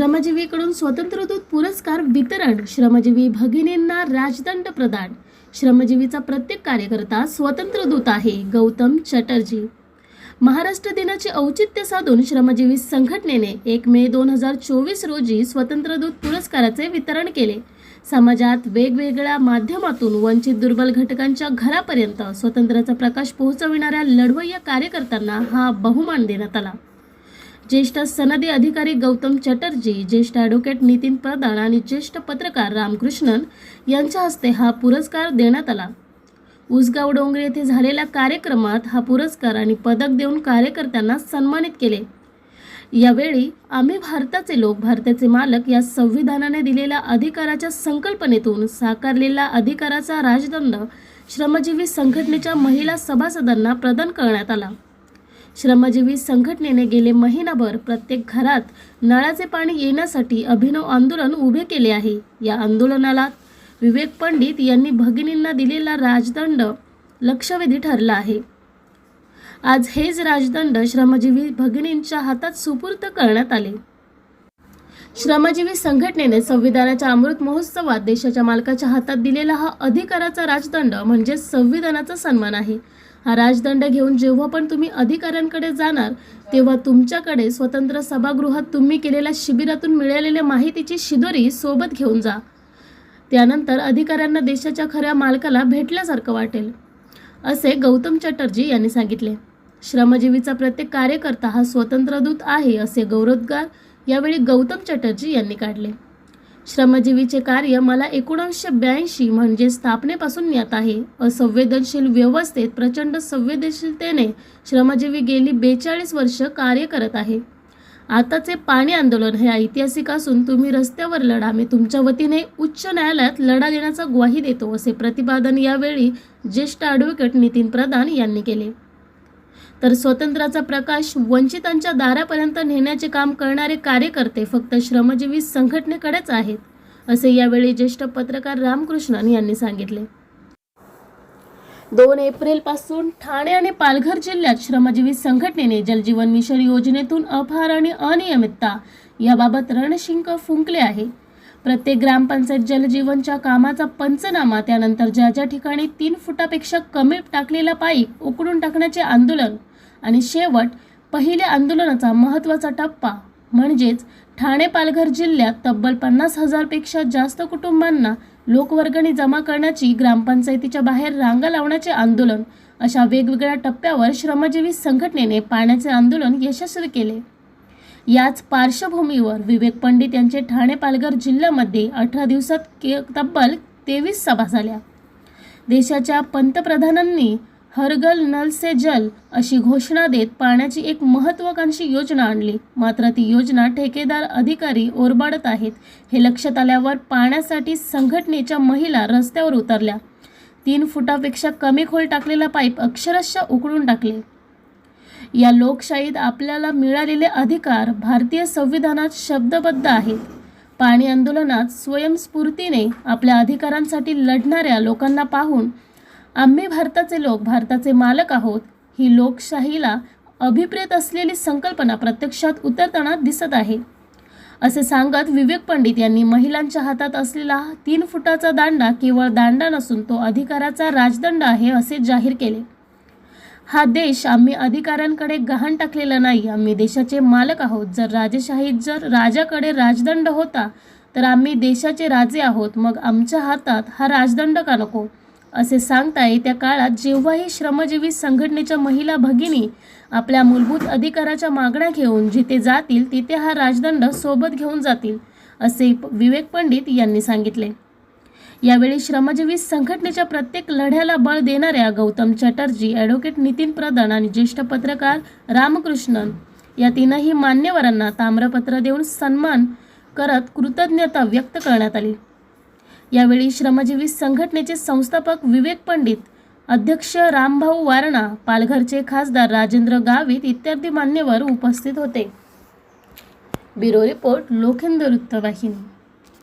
श्रमजीवीकडून स्वतंत्रदूत पुरस्कार वितरण श्रमजीवी भगिनींना राजदंड प्रदान. श्रमजीवीचा प्रत्येक कार्यकर्ता स्वतंत्र दूत आहे गौतम चटर्जी. महाराष्ट्र दिनाचे औचित्य साधून श्रमजीवी संघटनेने एक मे दोन हजार चोवीस रोजी स्वतंत्रदूत पुरस्काराचे वितरण केले. समाजात वेगवेगळ्या माध्यमातून वंचित दुर्बल घटकांच्या घरापर्यंत स्वतंत्राचा प्रकाश पोहोचविणाऱ्या लढवय्या कार्यकर्त्यांना हा बहुमान देण्यात आला. ज्येष्ठ सनदी अधिकारी गौतम चटर्जी ज्येष्ठ ॲडव्होकेट नितीन प्रधान आणि ज्येष्ठ पत्रकार रामकृष्णन यांच्या हस्ते हा पुरस्कार देण्यात आला. उसगाव डोंगरे येथे झालेल्या कार्यक्रमात हा पुरस्कार आणि पदक देऊन कार्यकर्त्यांना सन्मानित केले. यावेळी आम्ही भारताचे लोक भारताचे मालक या संविधानाने दिलेल्या अधिकाराच्या संकल्पनेतून साकारलेला अधिकाराचा राजदंड श्रमजीवी संघटनेच्या महिला सभासदांना प्रदान करण्यात आला. श्रमजीवी संघटनेने गेले महिनाभर प्रत्येक घरात नळाचे पाणी येण्यासाठी अभिनव आंदोलन उभे केले आहे. या आंदोलनाला विवेक पंडित यांनी भगिनींना दिलेला राजदंड लक्षवेधी ठरला आहे. आज हेच राजदंड श्रमजीवी भगिनींच्या हातात सुपूर्द करण्यात आले. श्रमजीवी संघटनेने संविधानाच्या अमृत महोत्सवात देशाच्या मालकाच्या हातात दिलेला हा अधिकाराचा राजदंड म्हणजे संविधानाचा सन्मान आहे. हा राजदंड घेऊन जेव्हा पण तुम्ही अधिकाऱ्यांकडे जाणार तेव्हा तुमच्याकडे स्वतंत्र सभागृहात तुम्ही केलेल्या शिबिरातून मिळालेल्या माहितीची शिदोरी सोबत घेऊन जा. त्यानंतर अधिकाऱ्यांना देशाच्या खऱ्या मालकाला भेटल्यासारखं वाटेल असे गौतम चटर्जी यांनी सांगितले. श्रमजीवीचा प्रत्येक कार्यकर्ता हा स्वतंत्र दूत आहे असे गौरवोद्गार यावेळी गौतम चटर्जी यांनी काढले. श्रमजीवीचे कार्य मला एकोणीसशे ब्याऐंशी म्हणजे स्थापनेपासून ज्ञात आहे. असंवेदनशील व्यवस्थेत प्रचंड संवेदनशीलतेने श्रमजीवी गेली बेचाळीस वर्ष कार्य करत आहे. आताचे पाणी आंदोलन हे ऐतिहासिक असून तुम्ही रस्त्यावर लढा मी तुमच्या वतीने उच्च न्यायालयात लढा देण्याचा ग्वाही देतो असे प्रतिपादन यावेळी ज्येष्ठ ॲडव्होकेट नितीन प्रधान यांनी केले. तर स्वातंत्र्याचा प्रकाश वंचितांच्या दारापर्यंत नेण्याचे काम करणारे कार्यकर्ते फक्त श्रमजीवी संघटनेकडेच आहेत असे यावेळी ज्येष्ठ पत्रकार रामकृष्णन यांनी सांगितले. दोन एप्रिलपासून ठाणे आणि पालघर जिल्ह्यात श्रमजीवी संघटनेने जलजीवन मिशन योजनेतून अपहार आणि अनियमितता याबाबत रणशिंक फुंकले आहे. प्रत्येक ग्रामपंचायत जलजीवनच्या कामाचा पंचनामा त्यानंतर ज्या ज्या ठिकाणी तीन फुटापेक्षा कमी टाकलेला पाईप उकडून टाकण्याचे आंदोलन आणि शेवट पहिल्या आंदोलनाचा महत्त्वाचा टप्पा म्हणजेच ठाणे पालघर जिल्ह्यात तब्बल पन्नास हजारपेक्षा जास्त कुटुंबांना लोकवर्गणी जमा करण्याची ग्रामपंचायतीच्या बाहेर रांगा लावण्याचे आंदोलन अशा वेगवेगळ्या टप्प्यावर श्रमजीवी संघटनेने पाण्याचे आंदोलन यशस्वी केले. याच पार्श्वभूमीवर विवेक पंडित यांचे ठाणे पालघर जिल्ह्यामध्ये अठरा दिवसात के तब्बल तेवीस सभा झाल्या. देशाच्या पंतप्रधानांनी हरगल नल से जल अशी घोषणा देत पाण्याची एक महत्त्वाकांक्षी योजना आणली. मात्र ती योजना ठेकेदार अधिकारी ओरबाडत आहेत. हे लक्षात आल्यावर पाण्यासाठी संघटनेच्या महिला रस्त्यावर उतरल्या. तीन फुटापेक्षा कमी खोल टाकलेला पाईप अक्षरशः उकडून टाकले. या लोकशाहीत आपल्याला मिळालेले अधिकार भारतीय संविधानात शब्दबद्ध आहेत. पाणी आंदोलनात स्वयंस्फूर्तीने आपल्या अधिकारांसाठी लढणाऱ्या लोकांना पाहून आम्ही भारताचे लोक भारताचे मालक आहोत ही लोकशाहीला अभिप्रेत असलेली संकल्पना प्रत्यक्षात उतरताना दिसत आहे. असे सांगत विवेक पंडित यांनी महिलांच्या हातात असलेला तीन फुटाचा दांडा केवळ दांडा नसून तो अधिकाराचा राजदंड आहे असे जाहीर केले. हा देश आम्ही अधिकाऱ्यांकडे गहाण टाकलेला नाही आम्ही देशाचे मालक आहोत. जर राजेशाहीत जर राजाकडे राजदंड होता तर आम्ही देशाचे राजे आहोत. मग आमच्या हातात हा राजदंड का नको? असे सांगता त्या काळात जेव्हाही श्रमजीवी संघटनेच्या महिला भगिनी आपल्या मूलभूत अधिकाराच्या मागण्या घेऊन जिथे जातील तिथे हा राजदंड सोबत घेऊन जातील असे विवेक पंडित यांनी सांगितले. यावेळी श्रमजीवी संघटनेच्या प्रत्येक लढ्याला बळ देणाऱ्या गौतम चटर्जी ॲडव्होकेट नितीन प्रधान आणि ज्येष्ठ पत्रकार रामकृष्णन या तीनही मान्यवरांना ताम्रपत्र देऊन सन्मान करत कृतज्ञता व्यक्त करण्यात आली. यावेळी श्रमजीवी संघटनेचे संस्थापक विवेक पंडित अध्यक्ष रामभाऊ वारणा पालघरचे खासदार राजेंद्र गावित इत्यादी मान्यवर उपस्थित होते. ब्युरो रिपोर्ट लोखेंद्र वृत्तवाहिनी.